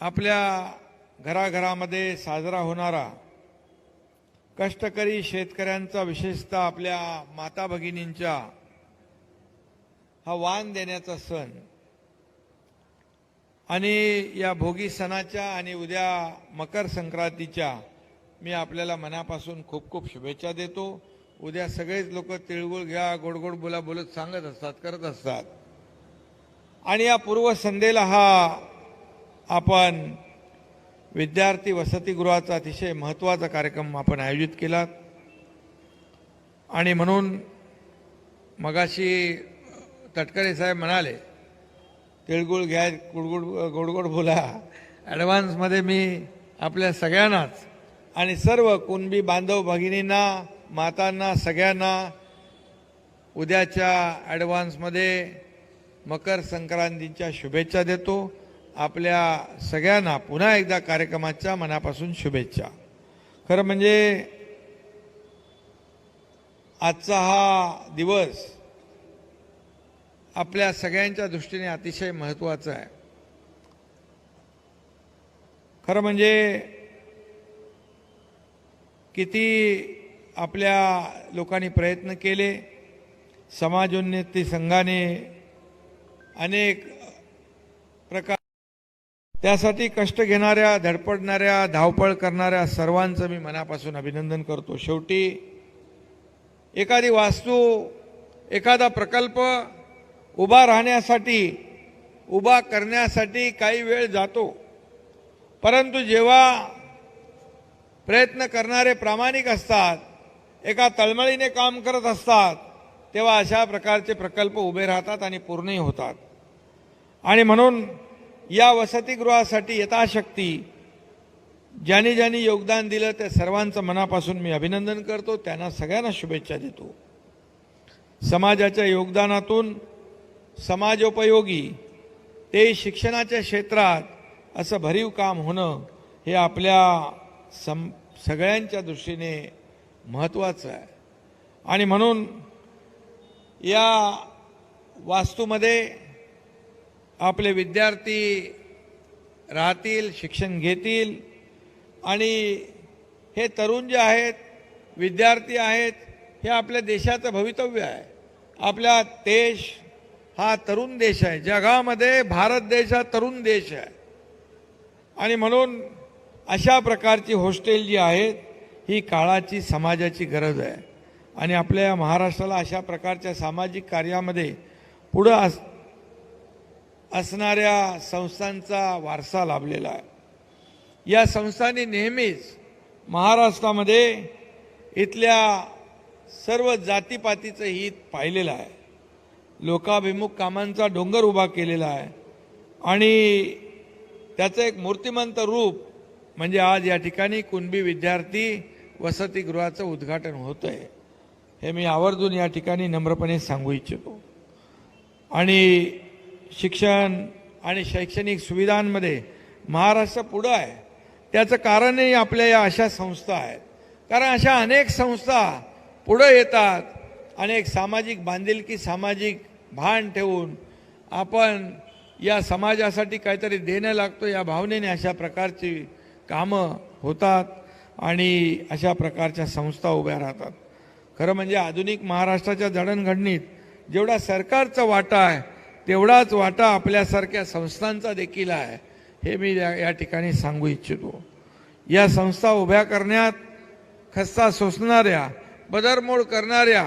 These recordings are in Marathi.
आपल्या घराघरामध्ये साजरा होणारा कष्टकरी शेतकऱ्यांचा विशेषतः आपल्या माता भगिनींच्या हा वाण देण्याचा सण आणि या भोगी सणाच्या आणि उद्या मकर संक्रांतीच्या मी आपल्याला मनापासून खूप खूप शुभेच्छा देतो. उद्या सगळेच लोक तिळगुळ घ्या गोडगोड बोला बोलत सांगत असतात करत असतात. आणि या पूर्वसंध्येला हा आपण विद्यार्थी वसतिगृहाचा अतिशय महत्त्वाचा कार्यक्रम आपण आयोजित केला आणि म्हणून मगाशी तटकरे साहेब म्हणाले तिळगुळ घ्या गुडगुड गोडगोड बोला. ॲडव्हान्समध्ये मी आपल्या सगळ्यांनाच आणि सर्व कुणबी बांधव भगिनींना मातांना सगळ्यांना उद्याच्या ॲडव्हान्समध्ये मकर संक्रांतीच्या शुभेच्छा देतो. आपल्या सगळ्यांना पुन्हा एकदा कार्यक्रमाच्या मनापासून शुभेच्छा. खरं म्हणजे आजचा हा दिवस आपल्या सगळ्यांच्या दृष्टीने अतिशय महत्त्वाचा आहे. खरं म्हणजे किती आपल्या लोकांनी प्रयत्न केले समाजोन्नती संघाने अनेक प्रकार त्यासाठी कष्ट घेणाऱ्या धडपडणाऱ्या धावपळ करणाऱ्या सर्वांचं मी मनापासून अभिनंदन करतो. शेवटी एखादी वास्तू एखादा प्रकल्प उभा राहण्यासाठी उभा करण्यासाठी काही वेळ जातो. परंतु जेव्हा प्रयत्न करणारे प्रामाणिक असतात एका तळमळीने काम करत असतात तेव्हा अशा प्रकारचे प्रकल्प उभे राहतात आणि पूर्णही होतात. आणि म्हणून या वसतिगृहासाठी यथाशक्ती. ज्यांनी ज्यांनी योगदान दिलं त्या सर्वांचं मनापासून मी अभिनंदन करतो. त्यांना सगळ्यांना शुभेच्छा देतो. समाजाच्या योगदानातून समाजोपयोगी ते शिक्षणाच्या क्षेत्रात असं भरीव काम होणं हे आपल्या सम सगळ्यांच्या दृष्टीने महत्त्वाचं आहे. आणि म्हणून या वास्तूमध्ये आपले विद्यार्थी राहतील शिक्षण घेतील. आणि हे तरुण जे आहेत विद्यार्थी आहेत हे आपल्या देशाचं भवितव्य आहे. आपला देश हा तरुण देश आहे. जगामध्ये भारत देश हा तरुण देश आहे. आणि म्हणून अशा प्रकारची हॉस्टेल जी आहेत ही काळाची समाजाची गरज आहे. आणि आपल्या महाराष्ट्राला अशा प्रकारच्या सामाजिक कार्यामध्ये पुढं अस असणाऱ्या संस्थांचा वारसा लाभलेला आहे. या संस्थांनी नेहमीच महाराष्ट्रामध्ये इथल्या सर्व जातीपातीचं हित पाहिलेलं आहे. लोकाभिमुख कामांचा डोंगर उभा केलेला आहे. आणि त्याचं एक मूर्तिमंत रूप म्हणजे आज या ठिकाणी कुणबी विद्यार्थी वसतिगृहाचं उद्घाटन होतं आहे हे मी आवर्जून या ठिकाणी नम्रपणे सांगू इच्छितो. आणि शिक्षण आणि शैक्षणिक सुविधांमध्ये महाराष्ट्र पुढं आहे. त्याचं कारणही आपल्या या अशा संस्था आहेत. कारण अशा अनेक संस्था पुढं येतात. अनेक सामाजिक बांधिलकी सामाजिक भान ठेवून आपण या समाजासाठी काहीतरी देणं लागतो या भावनेने अशा प्रकारची कामं होतात आणि अशा प्रकारच्या संस्था उभ्या राहतात. खरं म्हणजे आधुनिक महाराष्ट्राच्या जडणघडणीत जेवढा सरकारचा वाटा आहे तेवढाच वाटा आपल्यासारख्या संस्थांचा देखील आहे हे मी या या ठिकाणी सांगू इच्छितो. या संस्था उभ्या करण्यात खस्ता सोसणाऱ्या बदरमोड करणाऱ्या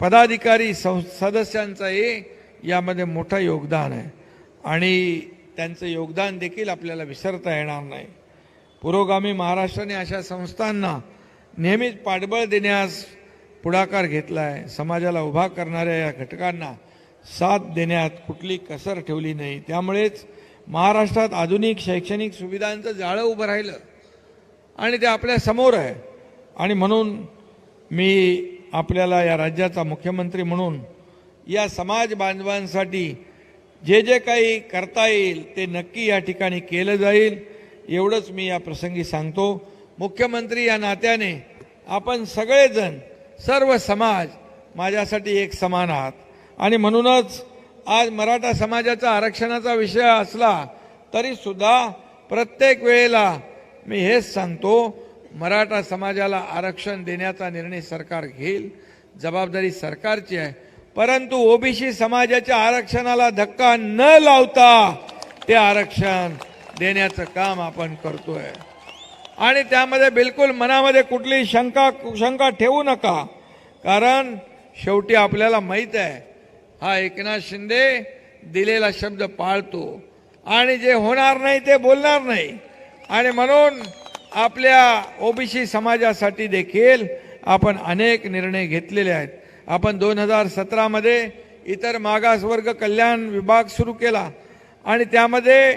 पदाधिकारी सं सदस्यांचंही यामध्ये मोठं योगदान आहे. आणि त्यांचं योगदान देखील आपल्याला विसरता येणार नाही. पुरोगामी महाराष्ट्राने अशा संस्थांना नेहमीच पाठबळ देण्यास पुढाकार घेतला आहे समाजाला उभा करणाऱ्या या घटकांना साथ देण्यात कुठली कसर ठेवली नाही. त्यामुळेच महाराष्ट्रात आधुनिक शैक्षणिक सुविधांचं जाळं उभं राहिलं आणि ते आपल्यासमोर आहे. आणि म्हणून मी आपल्याला या राज्याचा मुख्यमंत्री म्हणून या समाज बांधवांसाठी जे जे काही करता येईल ते नक्की या ठिकाणी केलं जाईल एवढंच मी या प्रसंगी सांगतो. मुख्यमंत्री या नात्याने आपण सगळेजण सर्व समाज माझ्यासाठी एक समान आहात. आणि म्हणूनच आज मराठा समाजाचा आरक्षणाचा विषय असला तरी सुद्धा प्रत्येक वेळेला मी हेच सांगतो मराठा समाजाला आरक्षण देण्याचा निर्णय सरकार घेईल जबाबदारी सरकारची आहे. परंतु ओबीसी समाजाच्या आरक्षणाला धक्का न लावता ते आरक्षण देण्याचं काम आपण करतोय. आणि त्यामध्ये बिलकुल मनामध्ये कुठली शंका शंका ठेवू नका. कारण शेवटी आपल्याला माहीत आहे हा एकनाथ शिंदे दिलेला शब्द पाळतो. आणि जे होणार नाही ते बोलणार नाही. आणि म्हणून आपल्या ओबीसी समाजासाठी देखील आपण अनेक निर्णय घेतलेले आहेत. आपण दोन हजार सतरामध्ये इतर मागासवर्ग कल्याण विभाग सुरू केला. आणि त्यामध्ये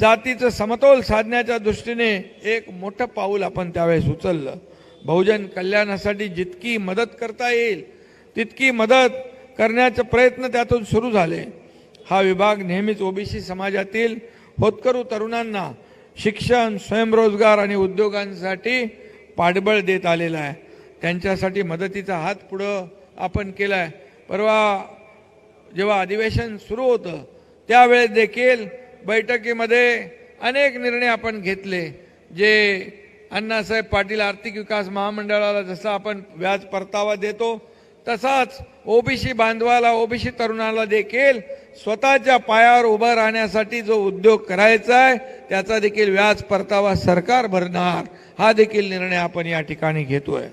जातीचं समतोल साधण्याच्या दृष्टीने एक मोठं पाऊल आपण त्यावेळेस उचललं. बहुजन कल्याणासाठी जितकी मदत करता येईल तितकी मदत करण्याचे प्रयत्न त्यातून सुरू झाले. हा विभाग नेहमीच ओबीसी समाजातील होतकरू तरुणांना शिक्षण स्वयंरोजगार आणि उद्योगांसाठी पाठबळ देत आलेला आहे. त्यांच्यासाठी मदतीचा हात पुढं आपण केला आहे परवा जेव्हा अधिवेशन सुरू होतं त्यावेळेस देखील बैठकीमध्ये अनेक निर्णय आपण घेतले जे अण्णासाहेब पाटील आर्थिक विकास महामंडळाला जसं आपण व्याज परतावा देतो तसाच ओबीसी बांधवाला ओबीसी तरुणाला देखील स्वतःच्या पायावर उभं राहण्यासाठी जो उद्योग करायचा आहे त्याचा देखील व्याज परतावा सरकार भरणार. हा देखील निर्णय आपण या ठिकाणी घेतोय.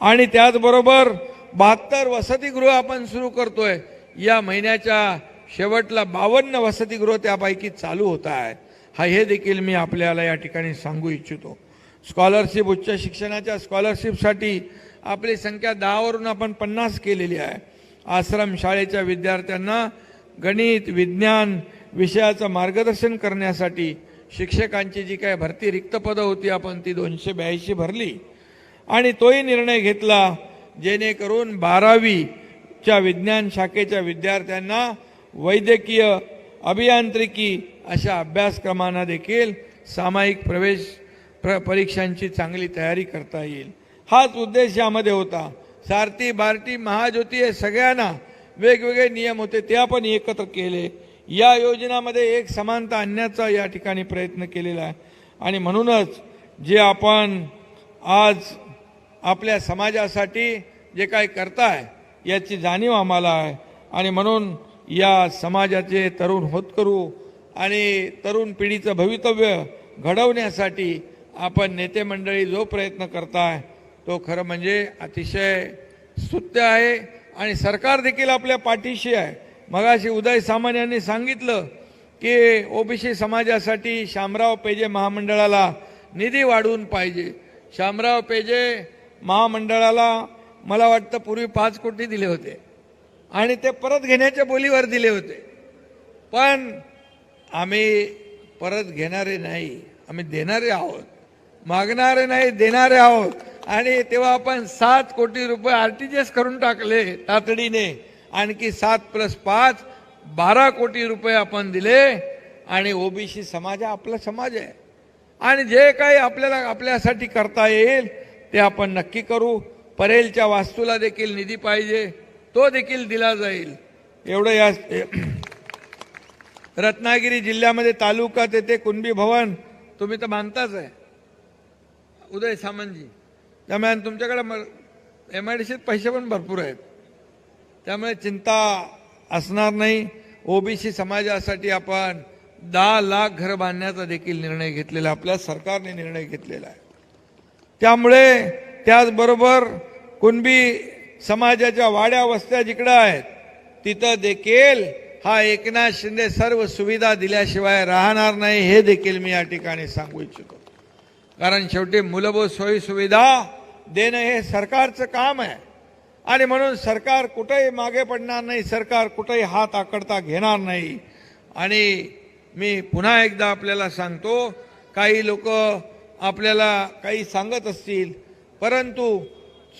आणि त्याचबरोबर बहात्तर वसतिगृह आपण सुरू करतोय. या महिन्याच्या शेवटला बावन्न वसतिगृह त्यापैकी चालू होत आहेत हा हे देखील मी आपल्याला या ठिकाणी सांगू इच्छितो. स्कॉलरशिप उच्च शिक्षणाच्या स्कॉलरशिपसाठी आपली संख्या दहावरून आपण पन्नास केलेली आहे. आश्रम शाळेच्या विद्यार्थ्यांना गणित विज्ञान विषयाचं मार्गदर्शन करण्यासाठी शिक्षकांची जी काय भरती रिक्त पदं होती आपण ती दोनशे ब्याऐंशी भरली. आणि तोही निर्णय घेतला जेणेकरून बारावीच्या विज्ञान शाखेच्या विद्यार्थ्यांना वैद्यकीय अभियांत्रिकी अशा अभ्यासक्रमांना देखील सामायिक प्रवेश प्र परीक्षांची चांगली तयारी करता येईल. हाच उद्देश यामध्ये होता. सारथी बार्टी महाज्योती हे सगळ्यांना वेगवेगळे नियम होते ते आपण एकत्र केले. या योजनामध्ये एक समानता आणण्याचा या ठिकाणी प्रयत्न केलेला आहे. आणि म्हणूनच जे आपण आज आपल्या समाजासाठी जे काही करताय याची जाणीव आम्हाला आहे. आणि म्हणून या समाजाचे तरुण होतकरू आणि तरुण पिढीचं भवितव्य घडवण्यासाठी आपण नेते मंडळी जो प्रयत्न करताय तो खरं म्हणजे अतिशय स्तुत्य आहे आणि सरकार देखील आपल्या पाठीशी आहे. मगाशी उदय सामंत यांनी सांगितलं की ओबीसी समाजासाठी शामराव पेजे महामंडळाला निधी वाढवून पाहिजे. शामराव पेजे महामंडळाला मला वाटतं पूर्वी पाच कोटी दिले होते आणि ते परत घेण्याच्या बोलीवर दिले होते. पण आम्ही परत घेणारे नाही आम्ही देणारे आहोत. मागणारे नाही देणारे आहोत. आणि तेव्हा आपण सात कोटी रुपये आर टी जी एस करून टाकले तातडीने. आणखी सात प्लस पाच बारा कोटी रुपये आपण दिले आणि ओबीसी समाज हा आपला समाज आहे. आणि जे काही आपल्याला आपल्यासाठी करता येईल ते आपण नक्की करू. परेलच्या वास्तूला देखील निधी पाहिजे तो देखील दिला जाईल. एवढं या रत्नागिरी जिल्ह्यामध्ये तालुका तेथे कुणबी भवन तुम्ही तर मानताच आहे. उदय सामंतजी. त्यामुळे तुमच्याकडे एम आय डी सीत पैसे पण भरपूर आहेत. त्यामुळे चिंता असणार नाही. ओबीसी समाजासाठी आपण दहा लाख घर बांधण्याचा देखील निर्णय घेतलेला आपल्या सरकारने निर्णय घेतलेला आहे. त्यामुळे त्याचबरोबर कुणबी समाजाच्या वाड्या वस्त्या जिकडं आहेत तिथं देखील हा एकनाथ शिंदे सर्व सुविधा दिल्याशिवाय राहणार नाही. हे देखील मी या ठिकाणी सांगू इच्छितो. कारण शेवटी मूलभूत सोयी सुविधा देणं हे सरकारचं काम आहे. आणि म्हणून सरकार कुठेही मागे पडणार नाही सरकार कुठेही हात आकडता घेणार नाही. आणि मी पुन्हा एकदा आपल्याला सांगतो काही लोक आपल्याला काही सांगत असतील परंतु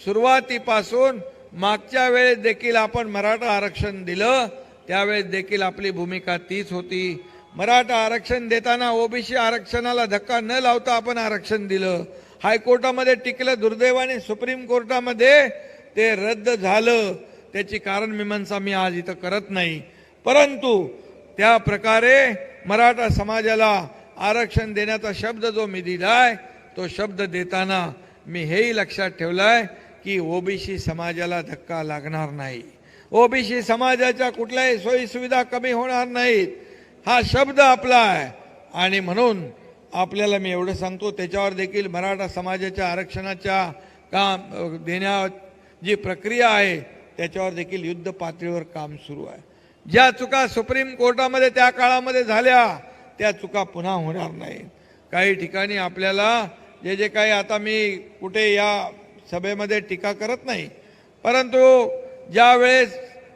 सुरुवातीपासून मागच्या वेळेस देखील आपण मराठा आरक्षण दिलं त्यावेळेस देखील आपली भूमिका तीच होती. मराठा आरक्षण देताना ओबीसी आरक्षणाला धक्का न लावता आपण आरक्षण दिलं. हायकोर्टामध्ये टिकलं दुर्दैवाने सुप्रीम कोर्टामध्ये ते रद्द झालं. त्याची कारण मीमांसा मी आज इथं करत नाही. परंतु त्या प्रकारे मराठा समाजाला आरक्षण देण्याचा शब्द जो मी दिलाय तो शब्द देताना मी हेही लक्षात ठेवलाय की ओबीसी समाजाला धक्का लागणार नाही. ओबीसी समाजाच्या कुठल्याही सोयीसुविधा कमी होणार नाहीत. हा शब्द आपला आहे. आणि म्हणून आपल्याला मी एवढं सांगतो त्याच्यावर देखील मराठा समाजाच्या आरक्षणाच्या काम देण्या जी प्रक्रिया आहे त्याच्यावर देखील युद्ध पातळीवर काम सुरू आहे. ज्या चुका सुप्रीम कोर्टामध्ये त्या काळामध्ये झाल्या त्या चुका पुन्हा होणार नाही काही ठिकाणी आपल्याला जे जे काही आता मी कुठे या सभेमध्ये टीका करत नाही परंतु ज्या वेळेस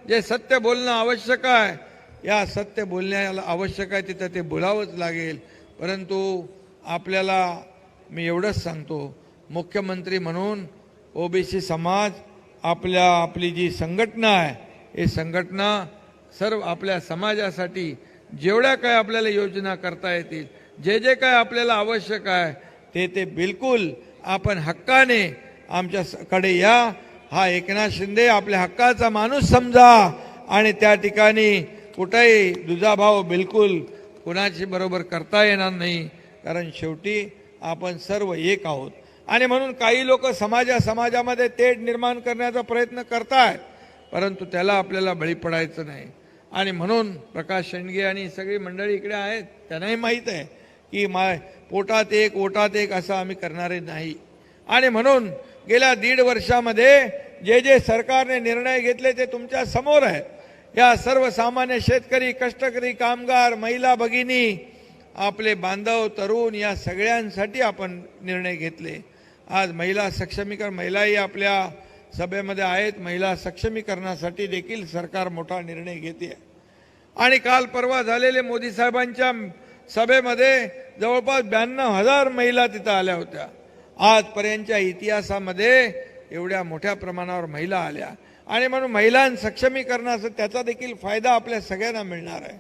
जे सत्य बोलणं आवश्यक आहे या सत्य बोलण्याला आवश्यक आहे तिथं ते बोलावंच लागेल. परंतु आपल्याला मी एवढंच सांगतो मुख्यमंत्री म्हणून ओबीसी समाज आपल्या आपली जी संघटना आहे ही संघटना सर्व आपल्या समाजासाठी जेवढ्या काय आपल्याला योजना करता येतील जे जे काय आपल्याला आवश्यक आहे ते ते बिलकुल आपण हक्काने आमच्याकडे या. हा एकनाथ शिंदे आपल्या हक्काचा माणूस समजा आणि त्या ठिकाणी कुठेही दुजाभाव बिलकुल कुणाची बरोबर करता येणार नाही कारण शेवटी आपण सर्व एक आहोत. आणि म्हणून काही लोक समाजा समाजामध्ये तेढ निर्माण करण्याचा प्रयत्न करतात परंतु त्याला आपल्याला बळी पडायचं नाही. आणि म्हणून प्रकाश शेंडगे आणि सगळी मंडळी इकडे आहेत त्यांनाही माहीत आहे की माय पोटात एक ओटात एक असं आम्ही करणारे नाही. आणि म्हणून गेल्या दीड वर्षामध्ये जे जे सरकारने निर्णय घेतले ते तुमच्यासमोर आहेत. या सर्वसामान्य शेतकरी कष्टकरी कामगार महिला भगिनी आपले बांधव तरुण या सगळ्यांसाठी आपण निर्णय घेतले. आज महिला सक्षमीकरण महिलाही आपल्या सभेमध्ये आहेत. महिला सक्षमीकरणासाठी देखील सरकार मोठा निर्णय घेते. आणि काल परवा झालेले मोदी साहेबांच्या सभेमध्ये जवळपास ब्याण्णव हजार महिला तिथं आल्या होत्या. आजपर्यंतच्या इतिहासामध्ये एवढ्या मोठ्या प्रमाणावर महिला आल्या. आणि म्हणून महिलां सक्षमीकरणाचा त्याचा देखील फायदा आपल्या सगळ्यांना मिळणार आहे.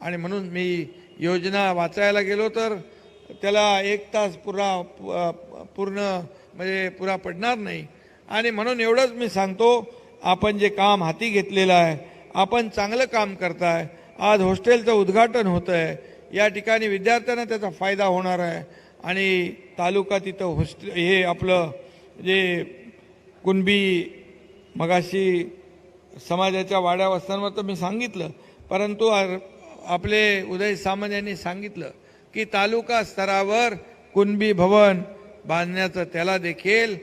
आणि म्हणून मी योजना वाचायला गेलो तर त्याला एक तास पुरा पूर्ण म्हणजे पुरा पडणार नाही. आणि म्हणून एवढंच मी सांगतो आपण जे काम हाती घेतलेलं आहे आपण चांगलं काम करताय आज हॉस्टेलचं उद्घाटन होतं आहे या ठिकाणी विद्यार्थ्यांना त्याचा फायदा होणार आहे. आणि तालुका तिथं हॉस्टे हे आपलं जे कुणबी मगाशी समाजाच्या वाड्या वस्त्यांवर तर मी सांगितलं परंतु आपले उदय सामंत यांनी सांगितलं की तालुका स्तरावर कुणबी भवन बांधण्याचं त्याला देखील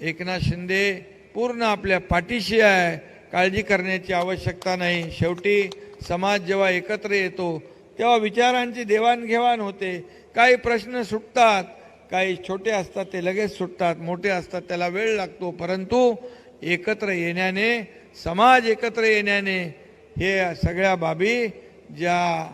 एकनाथ शिंदे पूर्ण आपल्या पाठीशी आहे. काळजी करण्याची आवश्यकता नाही. शेवटी समाज जेव्हा एकत्र येतो तेव्हा विचारांची देवाणघेवाण होते. काही प्रश्न सुटतात काही छोटे असतात ते लगेच सुटतात मोठे असतात त्याला वेळ लागतो. परंतु एकत्र येण्याने समाज एकत्र येण्याने हे सगळ्या बाबी ज्या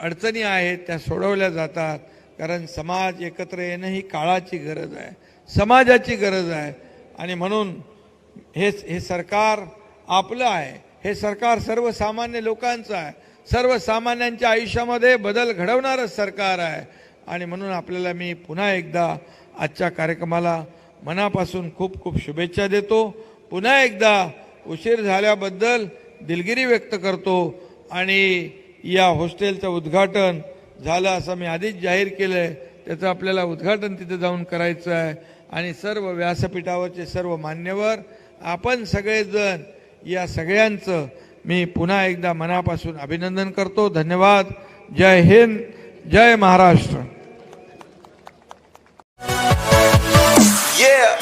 अडचणी आहेत त्या सोडवल्या जातात. कारण समाज एकत्र येणं ही काळाची गरज आहे. समाजाची गरज आहे. आणि म्हणून हे हे सरकार आपलं आहे. हे सरकार सर्वसामान्य लोकांचं आहे. सर्वसामान्यांच्या आयुष्यामध्ये बदल घडवणारं सरकार आहे. आणि म्हणून आपल्याला मी पुन्हा एकदा आजच्या कार्यक्रमाला मनापासून खूप खूप शुभेच्छा देतो. पुन्हा एकदा उशीर झाल्याबद्दल दिलगिरी व्यक्त करतो आणि या हॉस्टेलचं उद्घाटन झालं असं मी आधीच जाहीर केलं आहे त्याचं आपल्याला उद्घाटन तिथे जाऊन करायचं आहे. आणि सर्व व्यासपीठावरचे सर्व मान्यवर आपण सगळेजण या सगळ्यांचं मी पुन्हा एकदा मनापासून अभिनंदन करतो. धन्यवाद. जय हिंद. जय महाराष्ट्र. Yeah.